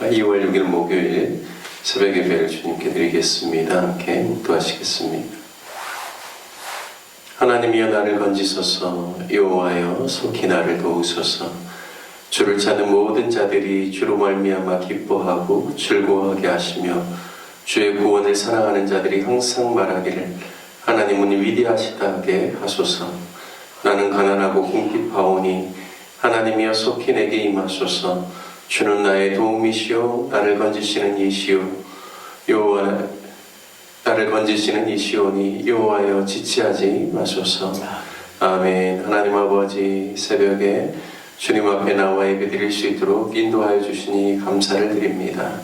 2월 6일 목요일 새벽 예배를 주님께 드리겠습니다. 함께 묵도하시겠습니다. 하나님이여 나를 건지소서 여호와여 속히 나를 도우소서 주를 찾는 모든 자들이 주로 말미암아 기뻐하고 즐거워하게 하시며 주의 구원을 사랑하는 자들이 항상 말하기를 하나님은 위대하시다게 하소서 나는 가난하고 궁핍하오니 하나님이여 속히 내게 임하소서 주는 나의 도움이시오. 나를 건지시는 이시오. 여호와 나를 건지시는 이시오니 여호와여 지체하지 마소서. 아멘. 하나님 아버지 새벽에 주님 앞에 나와 예배드릴 수 있도록 인도하여 주시니 감사를 드립니다.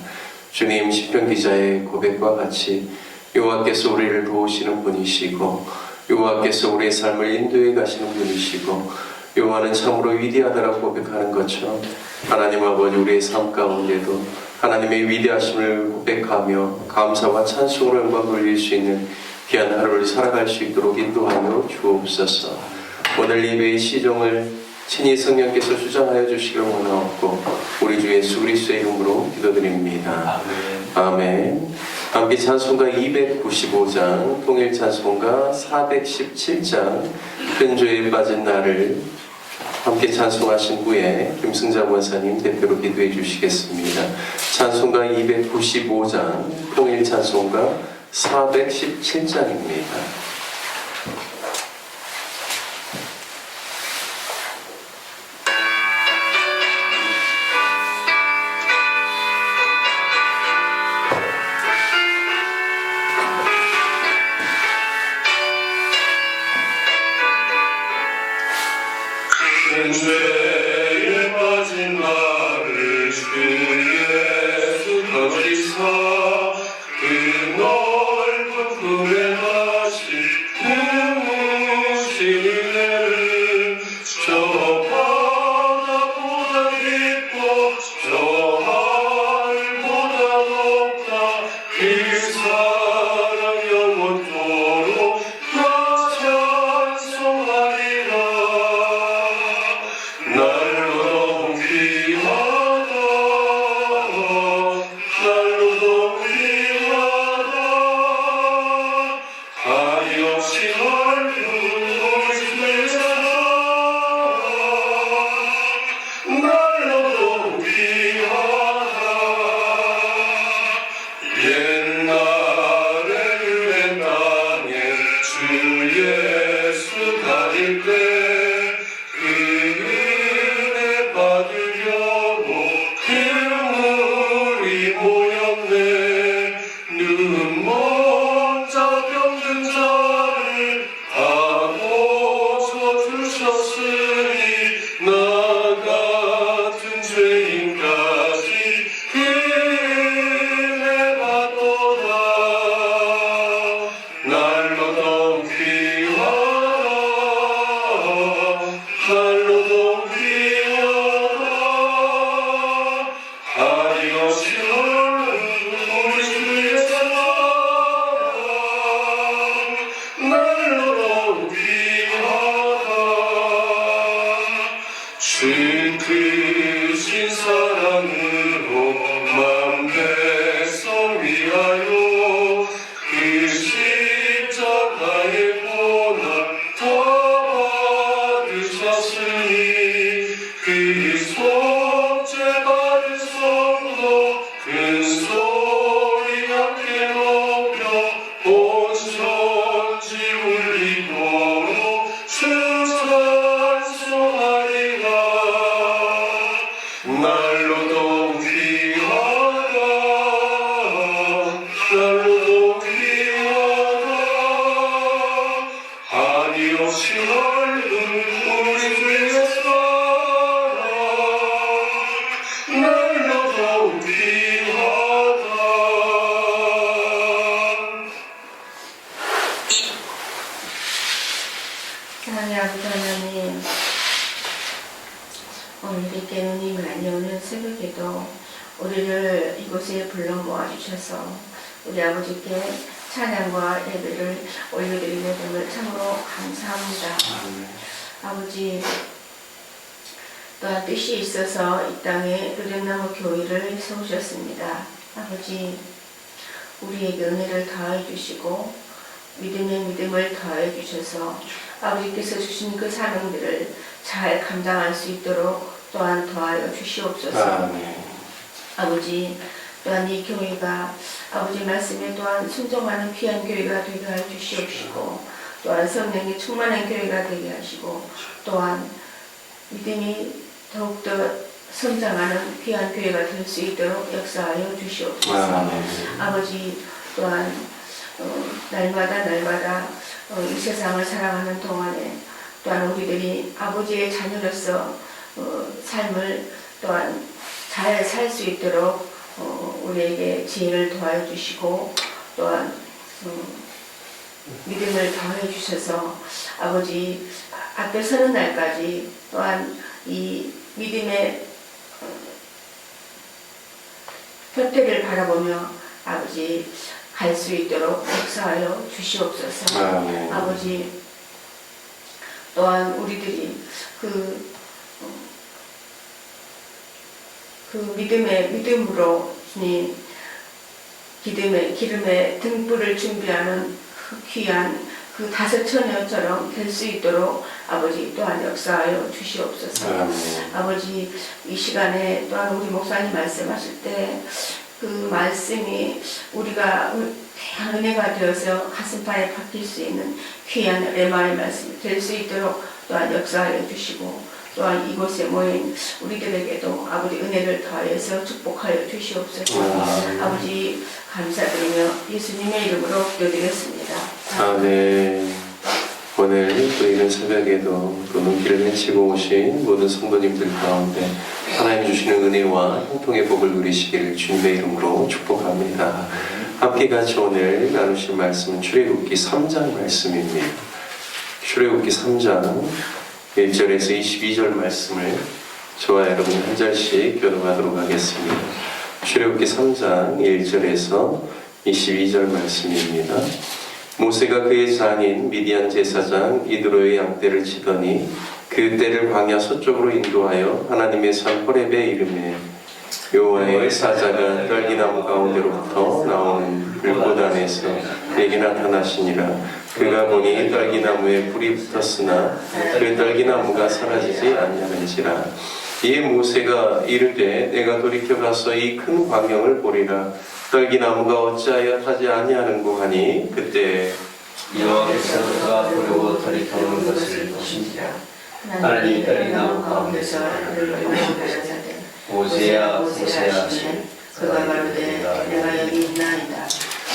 주님 시편 기자의 고백과 같이 여호와께서 우리를 도우시는 분이시고 여호와께서 우리의 삶을 인도해 가시는 분이시고 여호와는 참으로 위대하다라고 고백하는 것처럼 하나님 아버지 우리의 삶 가운데도 하나님의 위대하심을 고백하며 감사와 찬송으로 영광 돌릴 수 있는 귀한 하루를 살아갈 수 있도록 인도하여 주옵소서. 오늘 예배의 시종을 친히 성령께서 주장하여 주시길 원하옵고 우리 주 예수 그리스도의 이름으로 기도드립니다. 아멘. 함께 찬송가 295장, 통일 찬송가 417장, 큰 죄에 빠진 나를 함께 찬송하신 후에 김승자 원사님 대표로 기도해 주시겠습니다. 찬송가 295장, 통일 찬송가 417장입니다. 사랑 하나님 아버지 하나님 오늘 이렇게 누님을 안녕하는 새벽에도 우리를 이곳에 불러 모아주셔서 우리 아버지께 찬양과 예배를 올려드리게 됨을 참으로 감사합니다. 아버지 또한 뜻이 있어서 이 땅에 르령나무 교회를 세우셨습니다. 아버지, 우리에게 은혜를 더해 주시고 믿음의 믿음을 더해 주셔서 아버지께서 주신 그 사명들을 잘 감당할 수 있도록 또한 도하여 주시옵소서. 아멘. 아버지 또한 이 교회가 아버지 말씀에 또한 순종하는 귀한 교회가 되게 하여 주시옵시고 또한 성령이 충만한 교회가 되게 하시고 또한 믿음이 더욱더 성장하는 귀한 교회가 될 수 있도록 역사하여 주시옵소서. 아멘. 아버지 또한 어, 날마다 날마다 어, 이 세상을 살아가는 동안에 또한 우리들이 아버지의 자녀로서 어, 삶을 또한 잘 살 수 있도록 어, 우리에게 지혜를 도와여 주시고 또한 어, 믿음을 더해 주셔서 아버지 앞에 서는 날까지 또한 이 믿음의 어, 뼈대를 바라보며 아버지 갈 수 있도록 역사하여 주시옵소서. 아멘. 아버지 또한 우리들이 그, 어, 그 믿음의 믿음으로 주님 기름의 기름의 등불을 준비하는 그 귀한 그 다섯 처녀처럼 될 수 있도록 아버지 또한 역사하여 주시옵소서. 아멘. 아버지 이 시간에 또한 우리 목사님 말씀하실 때 그 말씀이 우리가 귀한 은혜가 되어서 가슴판에 박힐 수 있는 귀한 레마의 말씀이 될 수 있도록 또한 역사하여 주시고 또한 이곳에 모인 우리들에게도 아버지 은혜를 더하여서 축복하여 주시옵소서 아멘. 아버지 감사드리며 예수님의 이름으로 기도드렸습니다. 아멘. 오늘 또 이른 새벽에도 또 눈길을 헤치고 오신 모든 성도님들 가운데 하나님 주시는 은혜와 형통의 복을 누리시기를 주님의 이름으로 축복합니다. 함께 같이 오늘 나누실 말씀은 출애굽기 3장 말씀입니다. 출애굽기 3장 1절에서 22절 말씀을 저와 여러분 한 절씩 교독하도록 하겠습니다. 출애굽기 3장 1절에서 22절 말씀입니다. 모세가 그의 장인 미디안 제사장 이드로의 양떼를 치더니 그 떼를 광야 서쪽으로 인도하여 하나님의 산 호렙에 이르매 여호와의 사자가 떨기나무 가운데로부터 나온 불꽃 안에서 내게 나타나시니라. 그가 보니 떨기나무에 불이 붙었으나 그 떨기나무가 사라지지 아니하는지라. 이에 모세가 이르되 내가 돌이켜 가서 이 큰 광경을 보리라 떨기나무가 어찌하여 타지 아니하는고 하니 그때 여호와께서 그가 부르고 돌이켜오는 것을 보신지라 하나님이 떨기나무 가운데서 그를 보시되 모세야 모세야 하시니 그가 가로되 내가 여기 있나이다.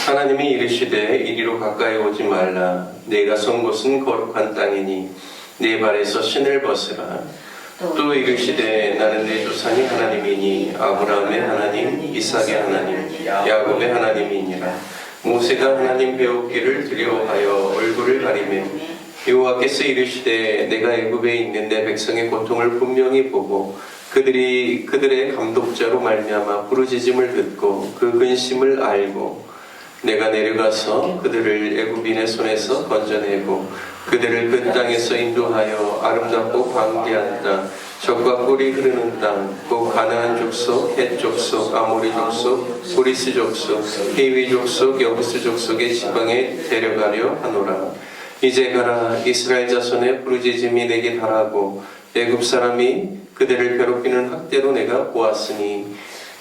하나님이 이르시되 이리로 가까이 오지 말라. 내가 선 곳은 거룩한 땅이니 내 발에서 신을 벗으라 또 이르시되 나는 내 조상이 하나님이니 아브라함의 하나님 이삭의 하나님 야곱의 하나님이니라. 모세가 하나님 배웠기를 두려워하여 얼굴을 가리매 여호와께서 이르시되 내가 애굽에 있는 내 백성의 고통을 분명히 보고 그들이 그들의 감독자로 말미암아 부르짖음을 듣고 그 근심을 알고 내가 내려가서 그들을 애굽인의 손에서 건져내고 그들을 그 땅에서 인도하여 아름답고 광대한 땅 적과 꿀이 흐르는 땅, 곧 가나안 족속, 헷 족속, 아모리 족속, 보리스 족속, 히위 족속, 여부스 족속의 지방에 데려가려 하노라. 이제 가라 이스라엘 자손의 부르짖음이 내게 달하고 애굽 사람이 그들을 괴롭히는 학대로 내가 보았으니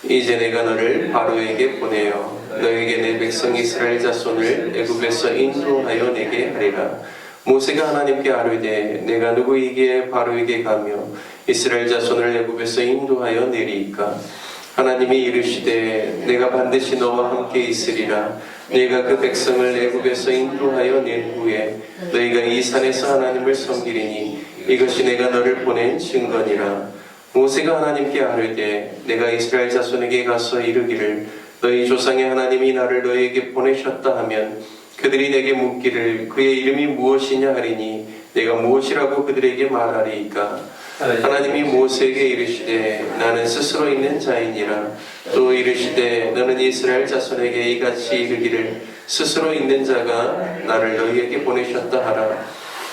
이제 내가 너를 바로에게 보내어 너에게 내 백성 이스라엘 자손을 애굽에서 인도하여 내게 하리라. 모세가 하나님께 아뢰되 내가 누구이기에 바로에게 가며 이스라엘 자손을 애굽에서 인도하여 내리이까? 하나님이 이르시되 내가 반드시 너와 함께 있으리라. 내가 그 백성을 애굽에서 인도하여 낸 후에 너희가 이 산에서 하나님을 섬기리니 이것이 내가 너를 보낸 증거니라. 모세가 하나님께 아뢰되 내가 이스라엘 자손에게 가서 이르기를 너희 조상의 하나님이 나를 너희에게 보내셨다 하면 그들이 내게 묻기를 그의 이름이 무엇이냐 하리니 내가 무엇이라고 그들에게 말하리이까? 하나님이 모세에게 이르시되 나는 스스로 있는 자이니라. 또 이르시되 너는 이스라엘 자손에게 이같이 이르기를 스스로 있는 자가 나를 너희에게 보내셨다 하라.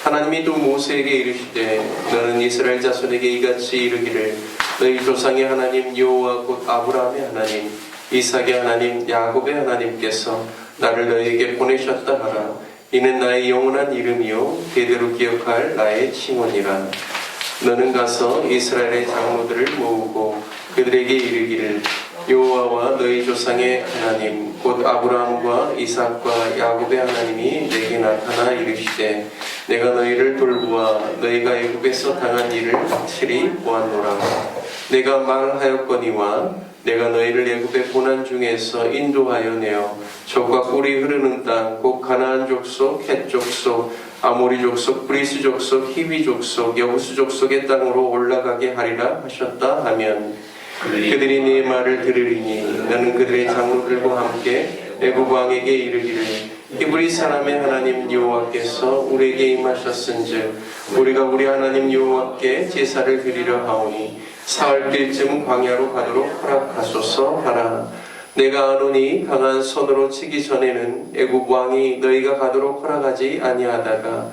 하나님이 또 모세에게 이르시되 너는 이스라엘 자손에게 이같이 이르기를 너희 조상의 하나님 여호와 곧 아브라함의 하나님 이삭의 하나님 야곱의 하나님께서 나를 너희에게 보내셨다 하라. 이는 나의 영원한 이름이요 대대로 기억할 나의 칭원이라. 너는 가서 이스라엘의 장로들을 모으고 그들에게 이르기를 여호와와 너희 조상의 하나님 곧 아브라함과 이삭과 야곱의 하나님이 내게 나타나 이르시되 내가 너희를 돌보아 너희가 애굽에서 당한 일을 확실히 보았노라. 내가 말하였거니와 내가 너희를 애굽의 고난 중에서 인도하여 내어 적과 꿀이 흐르는 땅 곧 가나안 족속 헷 족속 아모리 족속 브리스 족속 히위 족속 여부수 족속의 땅으로 올라가게 하리라 하셨다. 하면 그들이 네 말을 들으리니 너는 그들의 장로들과 함께 애굽 왕에게 이르기를 히브리 사람의 하나님 여호와께서 우리에게 임하셨은즉 우리가 우리 하나님 여호와께 제사를 드리려 하오니 사흘 길쯤 광야로 가도록 허락하소서 하라 내가 아노니 강한 손으로 치기 전에는 애굽 왕이 너희가 가도록 허락하지 아니하다가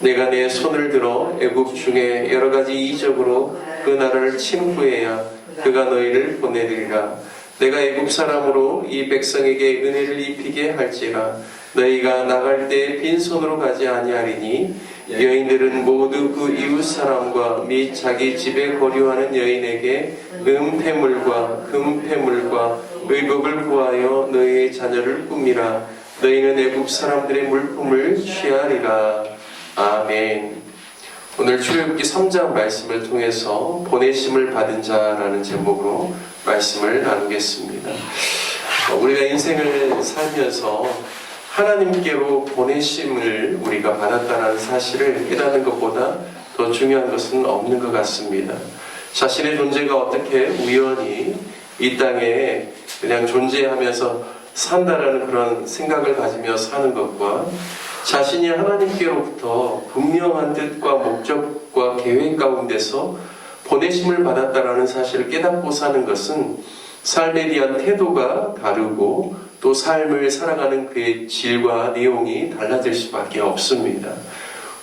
내가 내 손을 들어 애굽 중에 여러 가지 이적으로 그 나라를 침부해야 그가 너희를 보내리라. 내가 애굽 사람으로 이 백성에게 은혜를 입히게 할지라. 너희가 나갈 때 빈손으로 가지 아니하리니 여인들은 모두 그 이웃 사람과 및 자기 집에 거류하는 여인에게 은폐물과 금폐물과 의복을 구하여 너희의 자녀를 꾸미라. 너희는 애굽 사람들의 물품을 취하리라. 아멘. 오늘 출애굽기 3장 말씀을 통해서 보내심을 받은 자라는 제목으로 말씀을 나누겠습니다. 어, 우리가 인생을 살면서 하나님께로 보내심을 우리가 받았다는 사실을 깨닫는 것보다 더 중요한 것은 없는 것 같습니다. 자신의 존재가 어떻게 우연히 이 땅에 그냥 존재하면서 산다라는 그런 생각을 가지며 사는 것과 자신이 하나님께로부터 분명한 뜻과 목적과 계획 가운데서 보내심을 받았다라는 사실을 깨닫고 사는 것은 삶에 대한 태도가 다르고 또 삶을 살아가는 그의 질과 내용이 달라질 수밖에 없습니다.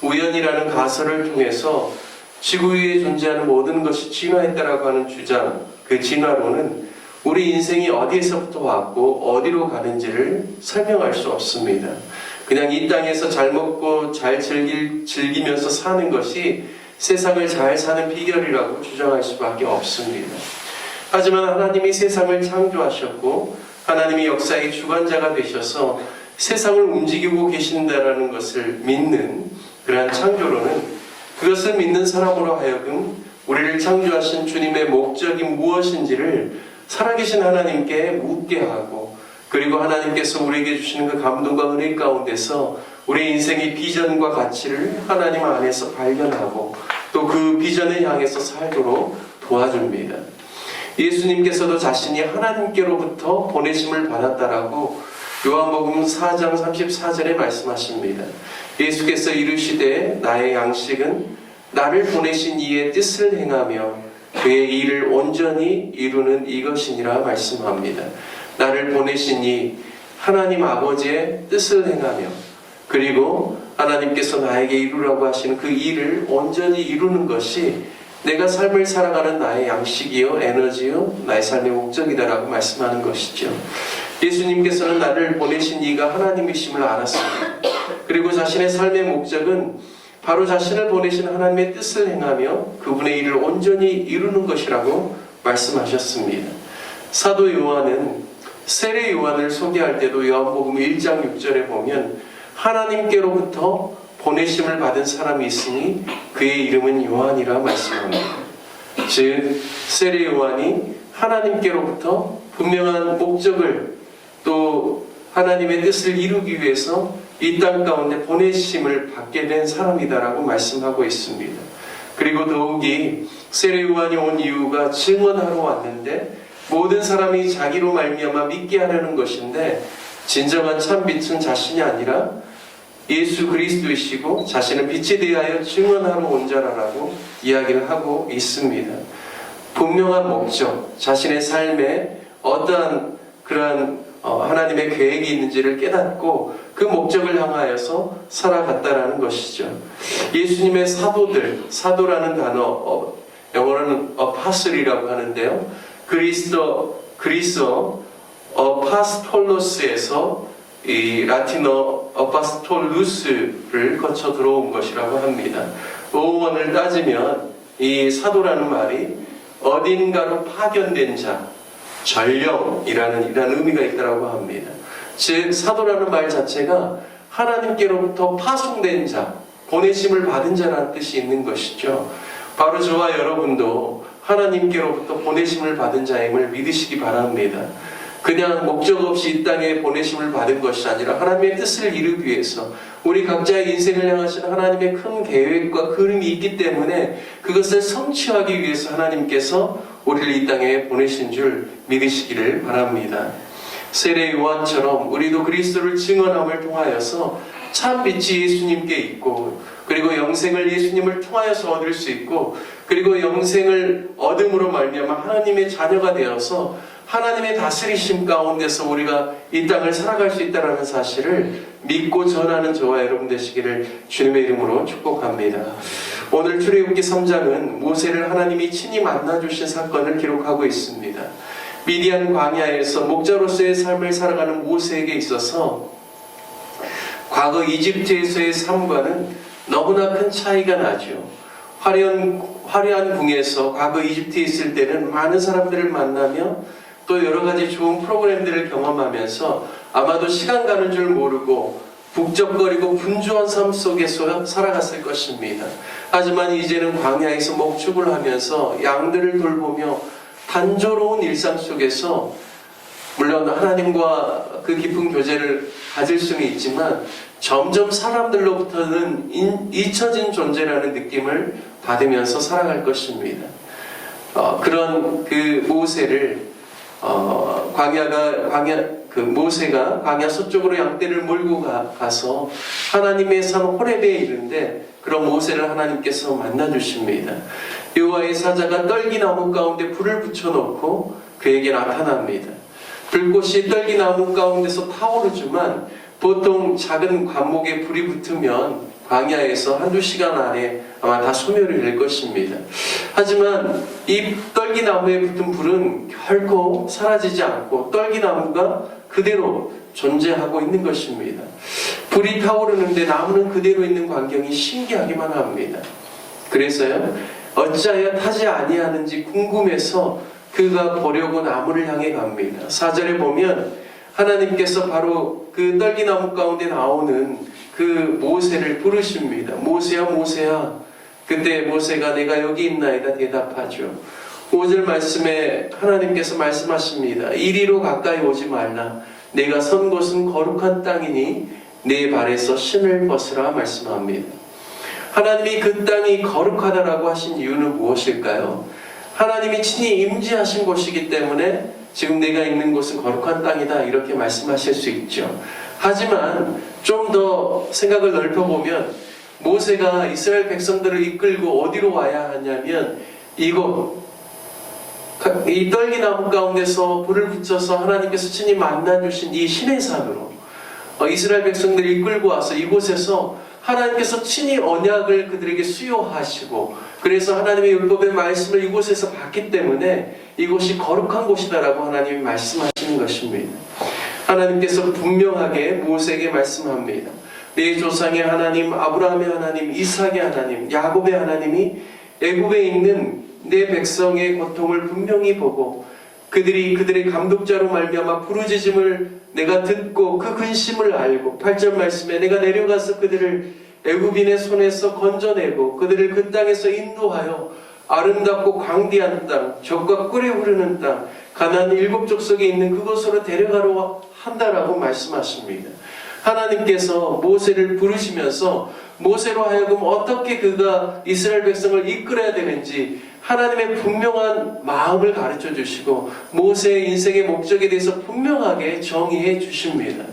우연이라는 가설을 통해서 지구 위에 존재하는 모든 것이 진화했다라고 하는 주장, 그 진화론은 우리 인생이 어디에서부터 왔고 어디로 가는지를 설명할 수 없습니다. 그냥 이 땅에서 잘 먹고 잘 즐길, 즐기면서 사는 것이 세상을 잘 사는 비결이라고 주장할 수밖에 없습니다. 하지만 하나님이 세상을 창조하셨고 하나님이 역사의 주관자가 되셔서 세상을 움직이고 계신다라는 것을 믿는 그러한 창조로는 그것을 믿는 사람으로 하여금 우리를 창조하신 주님의 목적이 무엇인지를 살아계신 하나님께 묻게 하고 그리고 하나님께서 우리에게 주시는 그 감동과 은혜 가운데서 우리 인생의 비전과 가치를 하나님 안에서 발견하고 또 그 비전을 향해서 살도록 도와줍니다. 예수님께서도 자신이 하나님께로부터 보내심을 받았다라고 요한복음 4장 34절에 말씀하십니다. 예수께서 이르시되 나의 양식은 나를 보내신 이의 뜻을 행하며 그의 일을 온전히 이루는 이것이니라 말씀합니다. 나를 보내신 이 하나님 아버지의 뜻을 행하며 그리고 하나님께서 나에게 이루라고 하시는 그 일을 온전히 이루는 것이 내가 삶을 살아가는 나의 양식이요, 에너지요, 나의 삶의 목적이다라고 말씀하는 것이죠. 예수님께서는 나를 보내신 이가 하나님이심을 알았습니다. 그리고 자신의 삶의 목적은 바로 자신을 보내신 하나님의 뜻을 행하며 그분의 일을 온전히 이루는 것이라고 말씀하셨습니다. 사도 요한은 세례 요한을 소개할 때도 요한복음 1장 6절에 보면 하나님께로부터 보내심을 받은 사람이 있으니 그의 이름은 요한이라 말씀합니다. 즉 세례 요한이 하나님께로부터 분명한 목적을 또 하나님의 뜻을 이루기 위해서 이 땅 가운데 보내심을 받게 된 사람이다라고 말씀하고 있습니다. 그리고 더욱이 세례 요한이 온 이유가 증언하러 왔는데 모든 사람이 자기로 말미암아 믿게 하려는 것인데 진정한 참 빛은 자신이 아니라 예수 그리스도이시고 자신은 빛에 대하여 증언하러 온 자라라고 이야기를 하고 있습니다. 분명한 목적, 자신의 삶에 어떠한 그러한 어, 하나님의 계획이 있는지를 깨닫고 그 목적을 향하여서 살아갔다라는 것이죠. 예수님의 사도들, 사도라는 단어 어, 영어로는 어파슬이라고 하는데요. 그리스도 그리스어 어파스톨로스에서 이 라틴어 어파스톨루스를 거쳐 들어온 것이라고 합니다. 어원을 따지면 이 사도라는 말이 어딘가로 파견된 자, 전령이라는 이런 의미가 있다고 합니다. 즉 사도라는 말 자체가 하나님께로부터 파송된 자, 보내심을 받은 자라는 뜻이 있는 것이죠. 바로 저와 여러분도 하나님께로부터 보내심을 받은 자임을 믿으시기 바랍니다. 그냥 목적 없이 이 땅에 보내심을 받은 것이 아니라 하나님의 뜻을 이루기 위해서 우리 각자의 인생을 향하시는 하나님의 큰 계획과 그림이 있기 때문에 그것을 성취하기 위해서 하나님께서 우리를 이 땅에 보내신 줄 믿으시기를 바랍니다. 세례 요한처럼 우리도 그리스도를 증언함을 통하여서 참 빛이 예수님께 있고 그리고 영생을 예수님을 통하여서 얻을 수 있고 그리고 영생을 얻음으로 말미암아 하나님의 자녀가 되어서 하나님의 다스리심 가운데서 우리가 이 땅을 살아갈 수 있다는 사실을 믿고 전하는 저와 여러분 되시기를 주님의 이름으로 축복합니다. 오늘 출애굽기 3장은 모세를 하나님이 친히 만나 주신 사건을 기록하고 있습니다. 미디안 광야에서 목자로서의 삶을 살아가는 모세에게 있어서 과거 이집트에서의 삶과는 너무나 큰 차이가 나죠. 화려한, 화려한 궁에서 과거 이집트에 있을 때는 많은 사람들을 만나며 또 여러 가지 좋은 프로그램들을 경험하면서 아마도 시간 가는 줄 모르고 북적거리고 분주한 삶 속에서 살아갔을 것입니다. 하지만 이제는 광야에서 목축을 하면서 양들을 돌보며 단조로운 일상 속에서 물론 하나님과 그 깊은 교제를 가질 수는 있지만 점점 사람들로부터는 인- 잊혀진 존재라는 느낌을 받으면서 살아갈 것입니다. 어, 그런 그 모세를 어, 광야가 광야 그 모세가 광야 서쪽으로 양떼를 몰고 가, 가서 하나님의 산 호렙에 이르는데 그런 모세를 하나님께서 만나 주십니다. 여호와의 사자가 떨기나무 가운데 불을 붙여놓고 그에게 나타납니다. 불꽃이 떨기나무 가운데서 타오르지만 보통 작은 관목에 불이 붙으면 광야에서 한두 시간 안에 아마 다 소멸이 될 것입니다. 하지만 이 떨기나무에 붙은 불은 결코 사라지지 않고 떨기나무가 그대로 존재하고 있는 것입니다. 불이 타오르는데 나무는 그대로 있는 광경이 신기하기만 합니다. 그래서요, 어찌하여 타지 아니하는지 궁금해서 그가 보려고 나무를 향해 갑니다. 사절에 보면 하나님께서 바로 그 떨기나무 가운데 나오는 그 모세를 부르십니다. 모세야, 모세야. 그때 모세가 내가 여기 있나이다 대답하죠. 5절 말씀에 하나님께서 말씀하십니다. 이리로 가까이 오지 말라. 내가 선 곳은 거룩한 땅이니 내 발에서 신을 벗으라 말씀합니다. 하나님이 그 땅이 거룩하다라고 하신 이유는 무엇일까요? 하나님이 친히 임재하신 곳이기 때문에 지금 내가 있는 곳은 거룩한 땅이다 이렇게 말씀하실 수 있죠. 하지만 좀 더 생각을 넓혀보면 모세가 이스라엘 백성들을 이끌고 어디로 와야 하냐면 이곳 이 떨기나무 가운데서 불을 붙여서 하나님께서 친히 만나 주신 이 신의 산으로 어, 이스라엘 백성들을 이끌고 와서 이곳에서 하나님께서 친히 언약을 그들에게 수요하시고 그래서 하나님의 율법의 말씀을 이곳에서 받기 때문에 이곳이 거룩한 곳이다라고 하나님이 말씀하시는 것입니다. 하나님께서 분명하게 모세에게 말씀합니다. 내 조상의 하나님, 아브라함의 하나님, 이삭의 하나님, 야곱의 하나님이 애굽에 있는 내 백성의 고통을 분명히 보고 그들이 그들의 감독자로 말미암아 부르짖음을 내가 듣고 그 근심을 알고 8절 말씀에 내가 내려가서 그들을 애굽인의 손에서 건져내고 그들을 그 땅에서 인도하여 아름답고 광대한 땅, 적과 꿀이 흐르는 땅, 가나안 일곱 족속에 있는 그곳으로 데려가려 한다라고 말씀하십니다. 하나님께서 모세를 부르시면서 모세로 하여금 어떻게 그가 이스라엘 백성을 이끌어야 되는지 하나님의 분명한 마음을 가르쳐 주시고 모세의 인생의 목적에 대해서 분명하게 정의해 주십니다.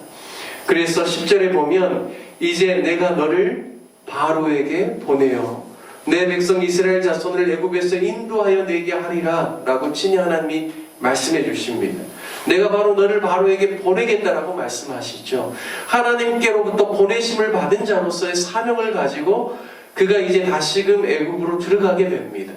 그래서 10절에 보면 이제 내가 너를 바로에게 보내어 내 백성 이스라엘 자손을 애굽에서 인도하여 내게 하리라 라고 친히 하나님이 말씀해 주십니다. 내가 바로 너를 바로에게 보내겠다라고 말씀하시죠. 하나님께로부터 보내심을 받은 자로서의 사명을 가지고 그가 이제 다시금 애굽으로 들어가게 됩니다.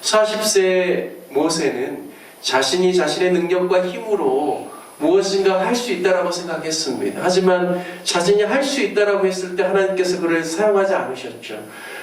40세 모세는 자신이 자신의 능력과 힘으로 무엇인가 할 수 있다라고 생각했습니다. 하지만 자신이 할 수 있다라고 했을 때 하나님께서 그를 사용하지 않으셨죠.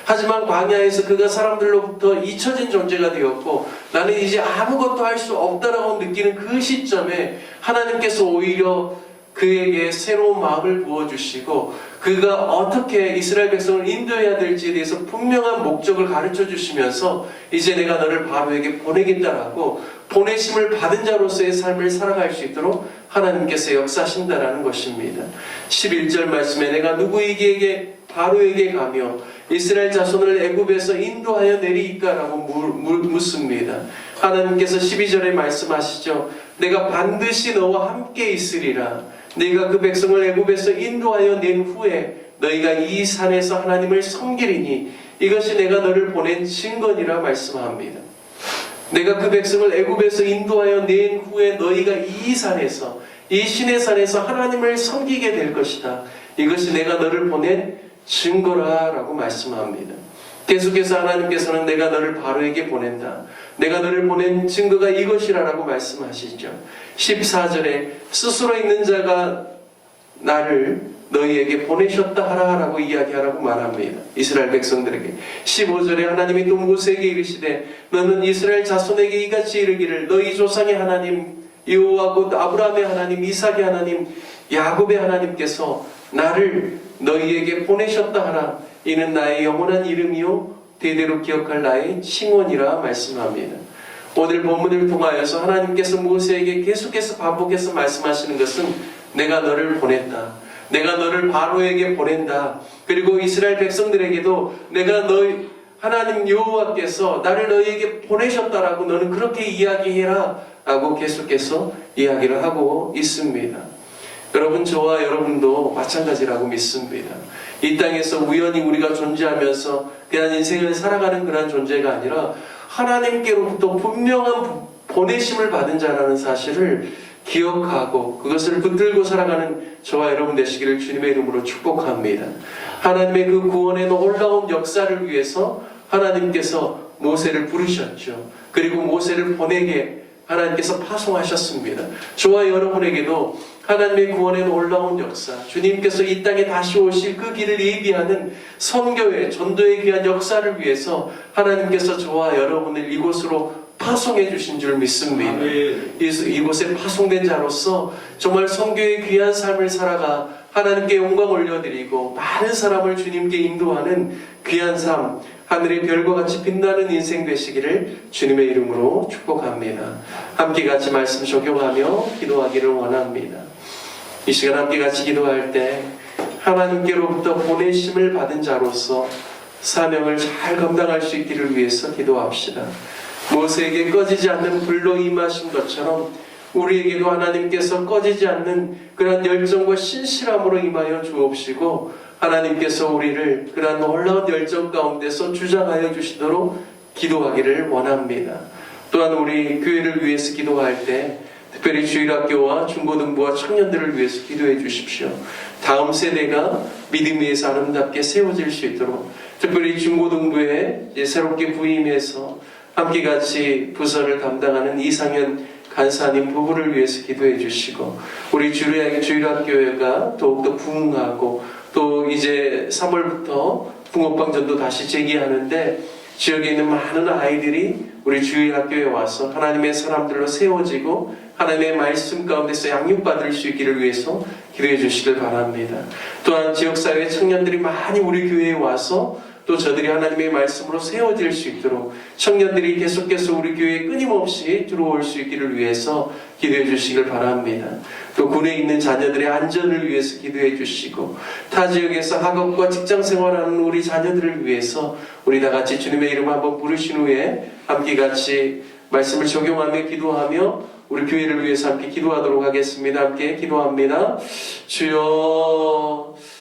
하지만 광야에서 그가 사람들로부터 잊혀진 존재가 되었고 나는 이제 아무것도 할 수 없다라고 느끼는 그 시점에 하나님께서 오히려 그에게 새로운 마음을 부어주시고 그가 어떻게 이스라엘 백성을 인도해야 될지에 대해서 분명한 목적을 가르쳐 주시면서 이제 내가 너를 바로에게 보내겠다라고 보내심을 받은 자로서의 삶을 살아갈 수 있도록 하나님께서 역사하신다라는 것입니다. 11절 말씀에 내가 누구에게 바로에게 가며 이스라엘 자손을 애굽에서 인도하여 내리이까라고 묻습니다. 하나님께서 12절에 말씀하시죠. 내가 반드시 너와 함께 있으리라. 네가 그 백성을 애굽에서 인도하여 낸 후에 너희가 이 산에서 하나님을 섬기리니 이것이 내가 너를 보낸 증거니라 말씀합니다. 내가 그 백성을 애굽에서 인도하여 낸 후에 너희가 이 산에서 이 신의 산에서 하나님을 섬기게 될 것이다. 이것이 내가 너를 보낸 증거라라고 말씀합니다. 계속해서 하나님께서는 내가 너를 바로에게 보낸다. 내가 너를 보낸 증거가 이것이라라고 말씀하시죠. 14절에 스스로 있는 자가 나를 너희에게 보내셨다 하라라고 이야기하라고 말합니다. 이스라엘 백성들에게. 15절에 하나님이 또 모세에게 이르시되 너는 이스라엘 자손에게 이같이 이르기를 너희 조상의 하나님 여호와 곧 아브라함의 하나님 이삭의 하나님 야곱의 하나님께서 나를 너희에게 보내셨다 하라. 이는 나의 영원한 이름이요 대대로 기억할 나의 칭원이라 말씀합니다. 오늘 본문을 통하여서 하나님께서 모세에게 계속해서 반복해서 말씀하시는 것은 내가 너를 보냈다. 내가 너를 바로에게 보낸다. 그리고 이스라엘 백성들에게도 내가 너희 하나님 여호와께서 나를 너희에게 보내셨다라고 너는 그렇게 이야기해라 라고 계속해서 이야기를 하고 있습니다. 여러분 저와 여러분도 마찬가지라고 믿습니다. 이 땅에서 우연히 우리가 존재하면서 그냥 인생을 살아가는 그런 존재가 아니라 하나님께로부터 분명한 보내심을 받은 자라는 사실을 기억하고 그것을 붙들고 살아가는 저와 여러분 되시기를 주님의 이름으로 축복합니다. 하나님의 그 구원의 놀라운 역사를 위해서 하나님께서 모세를 부르셨죠. 그리고 모세를 보내게 하나님께서 파송하셨습니다. 저와 여러분에게도 하나님의 구원의 놀라운 역사, 주님께서 이 땅에 다시 오실 그 길을 예비하는 선교의 전도의 귀한 역사를 위해서 하나님께서 저와 여러분을 이곳으로 파송해 주신 줄 믿습니다. 이- 이곳에 파송된 자로서 정말 선교의 귀한 삶을 살아가 하나님께 영광 올려드리고 많은 사람을 주님께 인도하는 귀한 삶, 하늘의 별과 같이 빛나는 인생 되시기를 주님의 이름으로 축복합니다. 함께 같이 말씀 적용하며 기도하기를 원합니다. 이 시간 함께 같이 기도할 때 하나님께로부터 보내심을 받은 자로서 사명을 잘 감당할 수 있기를 위해서 기도합시다. 모세에게 꺼지지 않는 불로 임하신 것처럼 우리에게도 하나님께서 꺼지지 않는 그러한 열정과 신실함으로 임하여 주옵시고 하나님께서 우리를 그러한 놀라운 열정 가운데서 주장하여 주시도록 기도하기를 원합니다. 또한 우리 교회를 위해서 기도할 때 특별히 주일학교와 중고등부와 청년들을 위해서 기도해 주십시오. 다음 세대가 믿음 위에서 아름답게 세워질 수 있도록 특별히 중고등부에 새롭게 부임해서 함께 같이 부서를 담당하는 이상현 간사님 부부를 위해서 기도해 주시고 우리 주일학- 주일학교회가 더욱더 부흥하고 또 이제 3월부터 붕어빵 전도 다시 재개하는데 지역에 있는 많은 아이들이 우리 주일 학교에 와서 하나님의 사람들로 세워지고 하나님의 말씀 가운데서 양육받을 수 있기를 위해서 기도해 주시길 바랍니다. 또한 지역사회 청년들이 많이 우리 교회에 와서 또 저들이 하나님의 말씀으로 세워질 수 있도록 청년들이 계속해서 우리 교회에 끊임없이 들어올 수 있기를 위해서 기도해 주시길 바랍니다. 또 군에 있는 자녀들의 안전을 위해서 기도해 주시고 타 지역에서 학업과 직장 생활하는 우리 자녀들을 위해서 우리 다 같이 주님의 이름 한번 부르신 후에 함께 같이 말씀을 적용하며 기도하며 우리 교회를 위해서 함께 기도하도록 하겠습니다. 함께 기도합니다. 주여